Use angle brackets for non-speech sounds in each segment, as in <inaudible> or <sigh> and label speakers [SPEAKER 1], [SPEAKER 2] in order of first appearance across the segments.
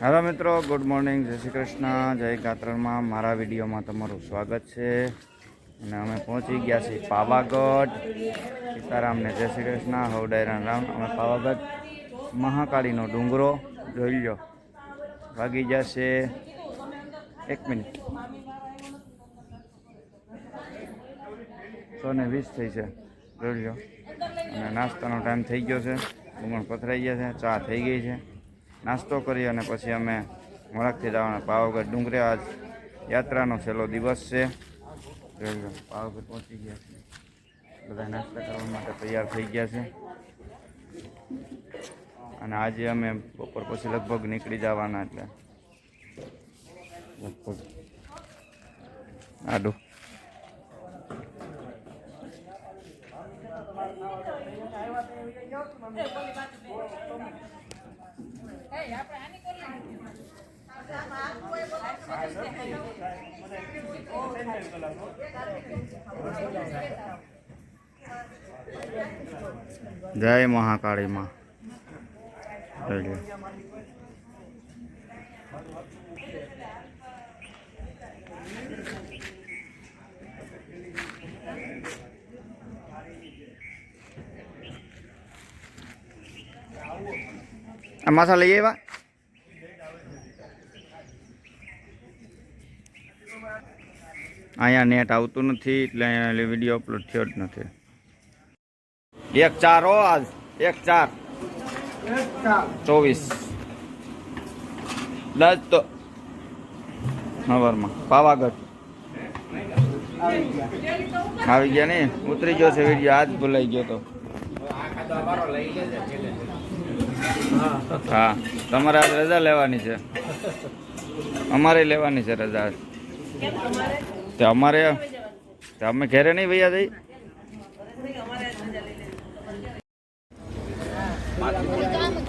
[SPEAKER 1] Hello મિત્રો good morning જય શ્રી કૃષ્ણ. જય ગાત્રણમાં મારા વિડીયોમાં તમારું સ્વાગત છે. અને અમે પહોંચી ગયા છીએ પાવાગઢ. સીતારામને જય શ્રી કૃષ્ણ. હવડાયરણ રામ. અમે પાવાગઢ મહાકાળીનો ડુંગરો જોઈ લો વાગી જશે એક મિનિટ. સો ને વીસ થઈ છે. જોઈ લો અને નાસ્તાનો ટાઈમ થઈ ગયો છે. ડુંગણ પથરાઈ ગયા છે. ચા થઈ ગઈ છે. નાસ્તો કરી અને પછી અમે વળાકથી જવાના. પાવાગઢ ડુંગરે આજ યાત્રાનો છેલ્લો દિવસ છે. પાવાગઢ પહોંચી ગયા છે. બધા નાસ્તા કરવા માટે તૈયાર થઈ ગયા છે. અને આજે અમે બપોર પછી લગભગ નીકળી જવાના એટલે. લગભગ આડું. જય મહાકાળી માં. આ માસા લઈ આવ્યા અહીંયા નેટ આવતું નથી એટલે અહીંયા વીડિયો અપલોડ થયો જ નથી એક ચાર હો આજ એક ચાર ચોવીસ દસ તો સવારમાં પાવાગઢ આવી ગયા ને ઉતરી ગયો છે વીડિયો આજ ભૂલાઈ ગયો તો હા, તમારે આજ રજા લેવાની છે. અમારે લેવાની છે રજા. તે અમારે, તે અમે ઘેરે નહીં ભૈયા જઈ?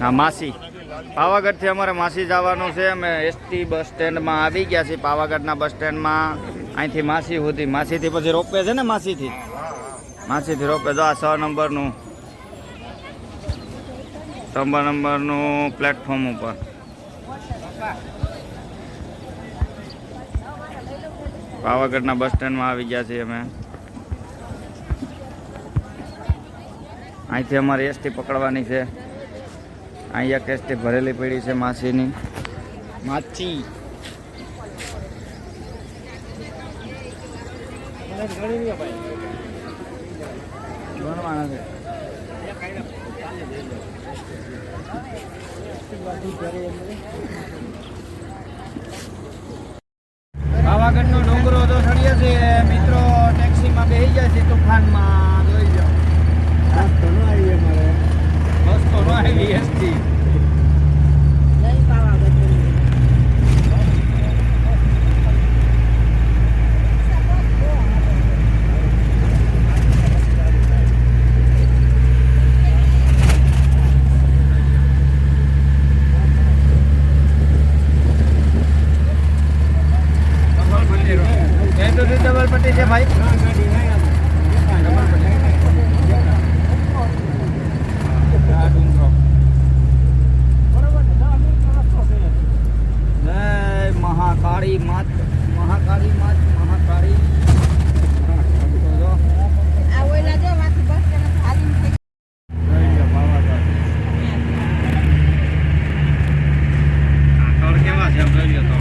[SPEAKER 1] હા, માસી. પાવાગઢથી અમારે માસી જવાનું છે. અમે એસટી બસ સ્ટેન્ડમાં આવી ગયા છીએ, પાવાગઢના બસ સ્ટેન્ડમાં. અહીંથી માસી સુધી, માસીથી પછી રોપવે છે ને માસીથી? માસીથી રોપવે. જો આ છ નંબરનું ત્રણ નંબરનું પ્લેટફોર્મ ઉપર. પાવાગઢના બસ સ્ટેન્ડમાં આવી ગયા છીએ અમે. અહીંથી અમારે એસટી પકડવાની છે. અહીં એક એસટી ભરેલી પડી છે માસીની. માછી. ગણવાના છે. પાવાગઢનો ડુંગરો તો સળીએ છે. મિત્રો ટેક્સીમાં બેસી જાય છે તુફાનમાં. જોઈ જાઓ બસ તો ન આવી એસટી એ તો ડબલ પટ્ટી છે ભાઈ આ ડુંગરો જય મહાકાળી માત મહાકાળી માત મહાકાળી જો, જોઈ લો પાવાગઢ. આગળ કેવા છે એમ જોઈ લો તો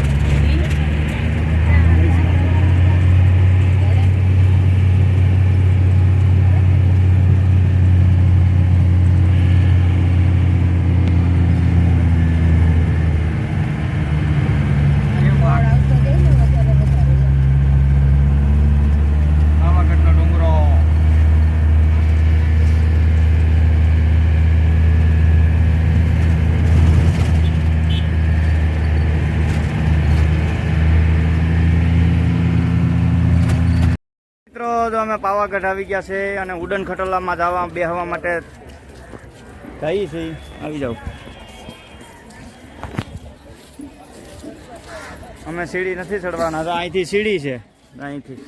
[SPEAKER 1] પાવાગઢનો ડુંગરો મિત્રો અમે પાવાગઢ આવી ગયા છે અને ઉડન ખટોલામાં જવા બેહવા માટે જઈએ છીએ આવી જાઓ અમે સીડી નથી ચડવાના તો અહીંથી સીડી છે અહીંથી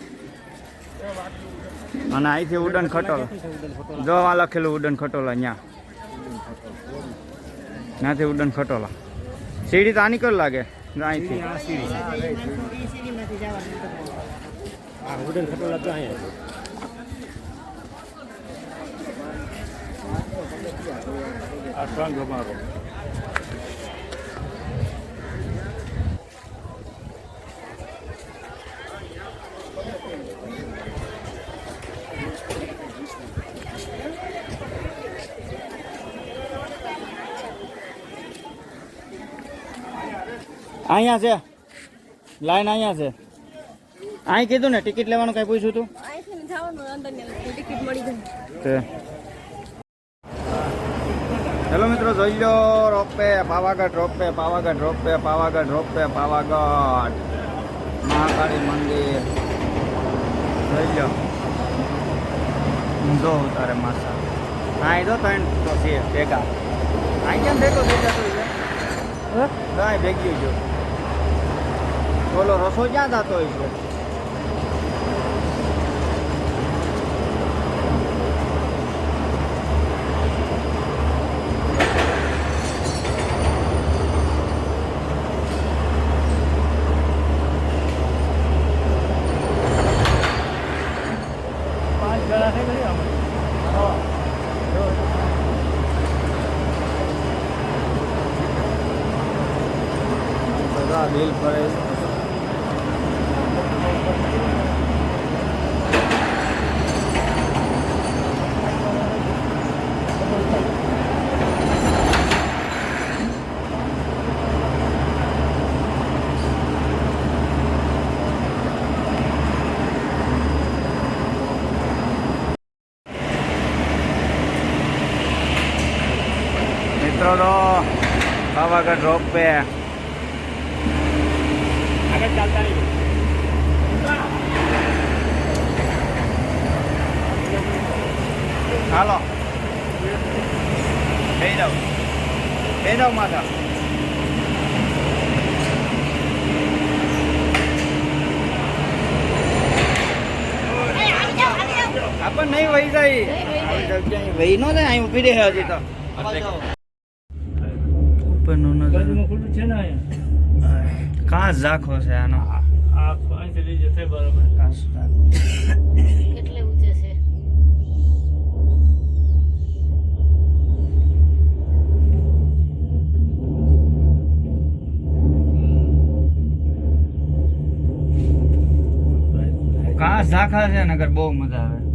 [SPEAKER 1] અને અહીંથી ઉડન ખટોલા જો આ લખેલું ઉડન ખટોલા ત્યાં ત્યાંથી ઉડન ખટોલા સીડી તો આની કર લાગે અહીંથી
[SPEAKER 2] આ વુડન ખટોલા તો અહીંયા છે આ સંઘ અમારો.
[SPEAKER 1] અહીંયા છે. લાઈન અહીંયા છે. અહીં કીધું ને ટિકિટ લેવાનું કઈ પૂછ્યું તું? હેલો મિત્રો જોઈ લો રોપે પાવાગઢ રોપે પાવાગઢ રોપે પાવાગઢ રોપે પાવાગઢ. મહાકાળી મંદિર. જોઈ લો. ઊંધો તારે માસા. હા એ તો ત્રણ તો છે ભેગા. અહીં કેમ ભેગો થઈ જતો છે કાંઈ ભેગી જો બોલો રસો ક્યાં થતો હોય છે
[SPEAKER 2] પાંચ ગળા થઈ ગઈ આમાં
[SPEAKER 1] બધા બિલ ભરે મિત્રો તો પાવાગઢ રોપ વે
[SPEAKER 2] આગળ ચાલતા નહીં
[SPEAKER 1] હાલો થઈ જાવ માથા આપણ નહીં વહી જાય. વહી નો જાય અહીં ઊભી રહે હજી તો. ઉપરનું નજર.
[SPEAKER 2] ખુલ્લું છે ને અહીંયા?
[SPEAKER 1] કાં ઝાખો છે આનો.
[SPEAKER 2] આ અહીંથી લઈ જશે બરોબર.
[SPEAKER 1] કાચ ઝાખો. ઝાખા છે નગર બહુ મજા આવે.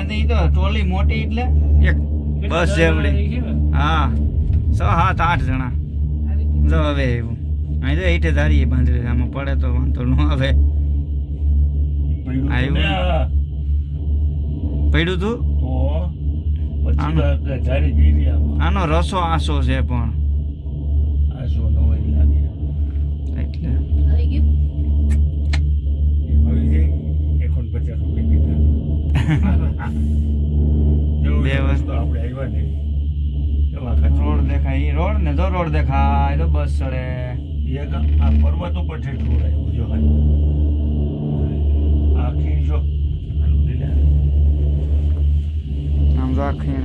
[SPEAKER 1] એ તો ટ્રોલી મોટી એટલે એક બસ જેવડી.
[SPEAKER 2] છે
[SPEAKER 1] હા. છ સાત આઠ જણા. જો હવે એવું. અહીં તો ઈટે ધારીએ બાંધેલી આમાં પડે તો વાંધો ન આવે.
[SPEAKER 3] પડ્યું
[SPEAKER 1] આવ્યું.
[SPEAKER 3] તો.
[SPEAKER 1] પડ્યું આનું. રસો આસો છે પણ.
[SPEAKER 3] આ શું ન હોય લાગે.
[SPEAKER 1] એટલે.
[SPEAKER 3] એકોણ પચાસ રૂપિયા <laughs> કીધા
[SPEAKER 1] બે
[SPEAKER 3] જેવું
[SPEAKER 1] વસ્તુ.
[SPEAKER 3] વસ્તુ આપણે આવ્યા ને એવા ખાચી.
[SPEAKER 1] રોડ દેખાય રોડ ને જો રોડ દેખાય તો બસ ચડે.
[SPEAKER 3] એક આ પર્વત ઉપર ઠેઠ રોડ આવ્યો જો આખી જો.
[SPEAKER 1] આમ જો આખી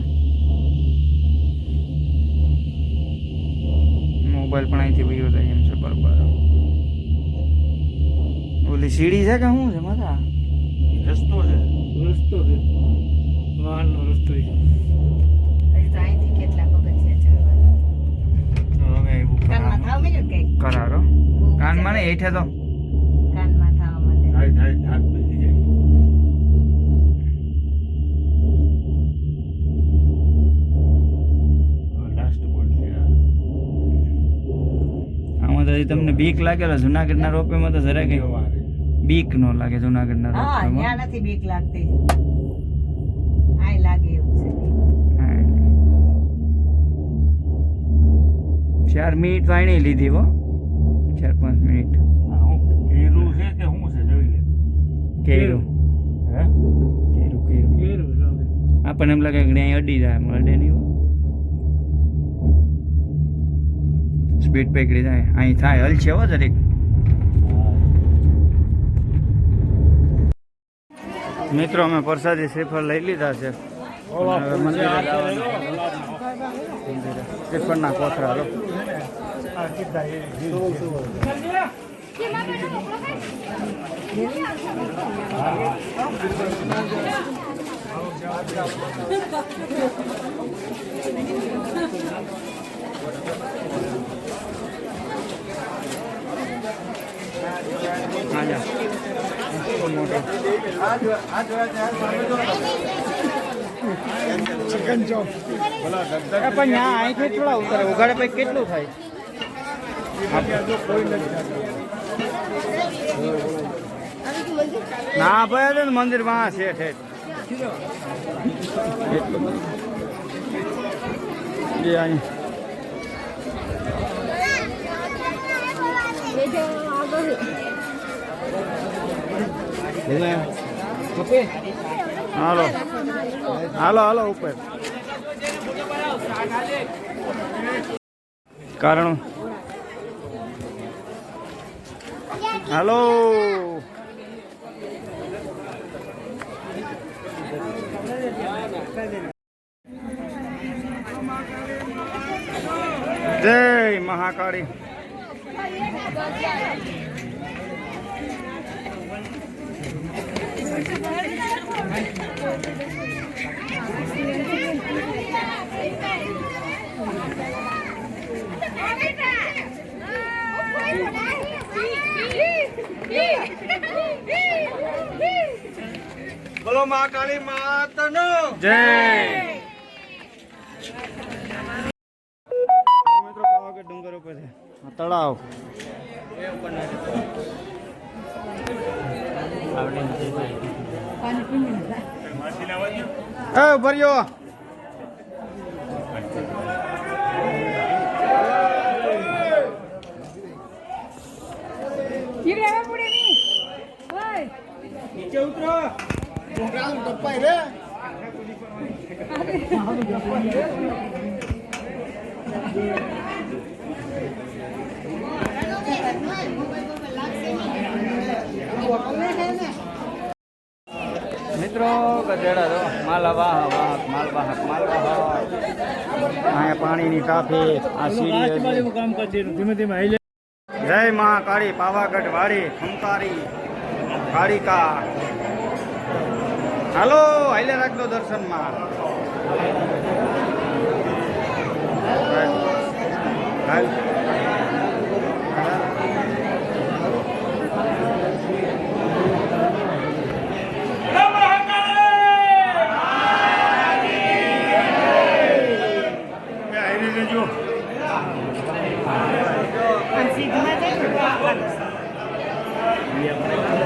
[SPEAKER 1] મોબાઈલ પણ અહીંથી ભયો જાય એમ છે બરોબર. ઓલી સીડી છે કે શું છે મારા
[SPEAKER 3] રસ્તો છે.
[SPEAKER 2] રસ્તો છે. વાહનનો રસ્તો
[SPEAKER 4] તો
[SPEAKER 1] તો કરારો કાનમાં ને એઠે તો.
[SPEAKER 4] કાનમાં થવા માંડે
[SPEAKER 1] તો તમને બીક લાગેલો જુનાગઢના રોપેમાં તો જરાક
[SPEAKER 3] સવારે.
[SPEAKER 1] બીક નો લાગે જુનાગઢના
[SPEAKER 5] હા
[SPEAKER 1] રોપેમાં
[SPEAKER 5] નથી બીક લાગતી.
[SPEAKER 1] ચાર મિનિટ વાણી લીધી હો. ચાર પાંચ મિનિટ.
[SPEAKER 3] ઘેરું છે કે શું છે? જોઈ લે.
[SPEAKER 1] કેરું
[SPEAKER 3] હે?
[SPEAKER 1] કેરું કેરું
[SPEAKER 2] કેરું
[SPEAKER 1] આપણને એમ લાગે કે અહીં અડી જાય અડે નહીં સ્પીડ પકડી જાય. અહીં થાય હલ છે હો જરીક. મિત્રો અમે પ્રસાદી શ્રીફળ લઈ લીધા છે. મંદિરે. શ્રીફળના કોથળા આજા મોટો પણ ત્યાં અહીંથી થોડા ઉતરે. ઉઘાડે પછી કેટલું થાય? ના ભાઈ તો મંદિરમાં છે હાલો. હાલો હાલો ઉપર. કારણ હાલો જય મહાકાળી
[SPEAKER 3] બોલો મા કાળી માતાનો.
[SPEAKER 1] જય. મિત્રો પાવાગઢ ડુંગર ઉપર છે. તળાવ. એ ભર્યો. મિત્રો, ગધેડા તો માલવાહ વાહક માલવાહક માલવાહક. અહીંયા પાણીની કાફી આ
[SPEAKER 2] ધીમે ધીમે જય
[SPEAKER 1] જય મહાકાળી પાવાગઢ વાડી ખંકારી કાળિકા. હાલો હાલે રાખજો દર્શનમાં હાલ.
[SPEAKER 3] આવી લેજો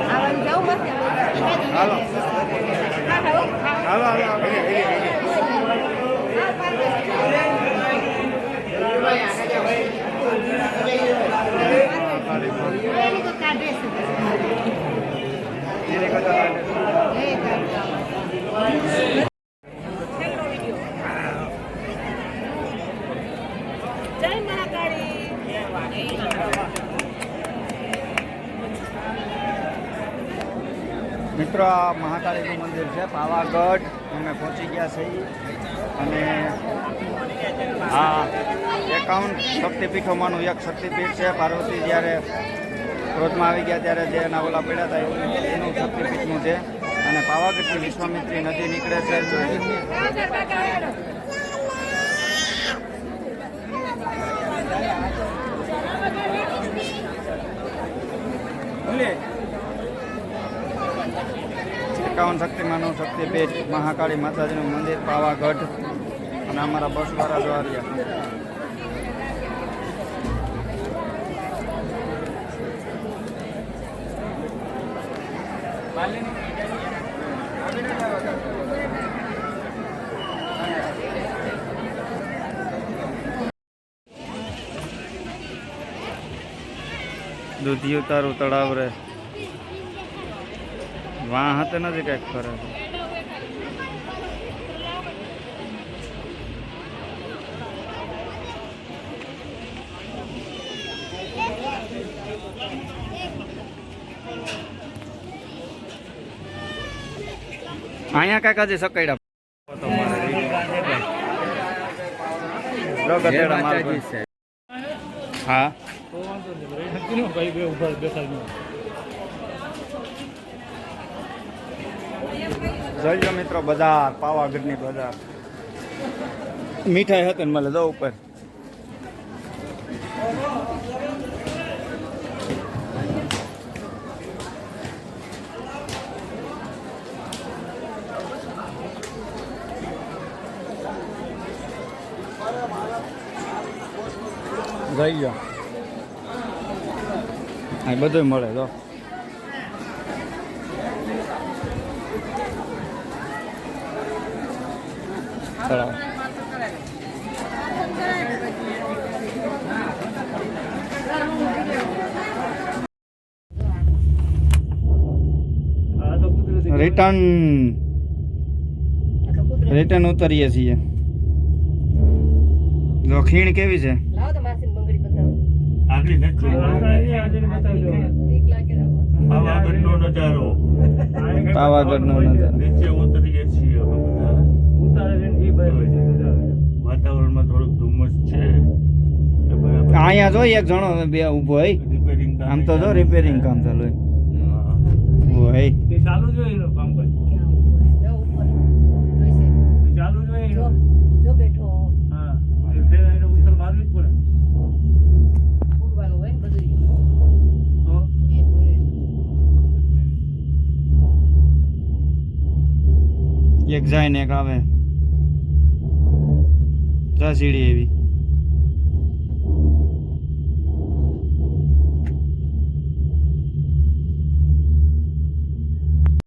[SPEAKER 1] હાલો હાલો હાલો એને કરતા મિત્રો આ મહાકાળીનું મંદિર છે પાવાગઢ. અમે પહોંચી ગયા છીએ. અને આ એકાઉન્ટ શક્તિપીઠોમાંનું એક શક્તિપીઠ છે. પાર્વતી જ્યારે ક્રોધમાં આવી ગયા ત્યારે જે એના ઓલા પડ્યા હતા એનું શક્તિપીઠનું છે. અને પાવાગઢથી વિશ્વામિત્રી નદી નીકળે છે. ત્રણ શક્તિ શક્તિપીઠ મહાકાળી માતાજીનું મંદિર, પાવાગઢ અને અમારા બસવાળા દ્વારિયા દૂધિયું તારું તળાવ રે વાં હાથે નથી કંઈક કરે. છે અહીંયા કાંઈક હજી સકૈડા લો ગધેડા હા
[SPEAKER 2] તો વાંધો નહીં રહી નથી ને ભાઈ બે ઊભા બેસાડી
[SPEAKER 1] જોઈ લો મિત્રો બજાર પાવાગઢની બજાર મીઠાઈ હતી ને મળે દો ઉપર. જઈ ગયો અહીં બધું મળે, જો. તળાવ
[SPEAKER 2] આ તો કુદરતી
[SPEAKER 1] રિટર્ન
[SPEAKER 5] આ તો કુદરત
[SPEAKER 1] રિટર્ન ઉતરીએ છીએ જો ખીણ કેવી છે
[SPEAKER 5] પાવાગઢ નો નજારો. બંગડી બતાવો
[SPEAKER 3] આગળ નથી
[SPEAKER 2] આગળ
[SPEAKER 3] વાતાવરણમાં થોડુંક ધુમ્મસ છે. બરાબર.
[SPEAKER 1] અહીંયા જો એક જણો બે ઊભો હોય.
[SPEAKER 3] રિપેરિંગ
[SPEAKER 1] આમ તો જો રિપેરિંગ કામ ચાલુ હોય.
[SPEAKER 2] ચાલુ જ હોય કામ ચાલુ જ હોય
[SPEAKER 5] જો બેઠો.
[SPEAKER 2] હા. ઉથલ મારવી જ પડે.
[SPEAKER 1] એક જાય ને એક આવે. જા સીડી એવી.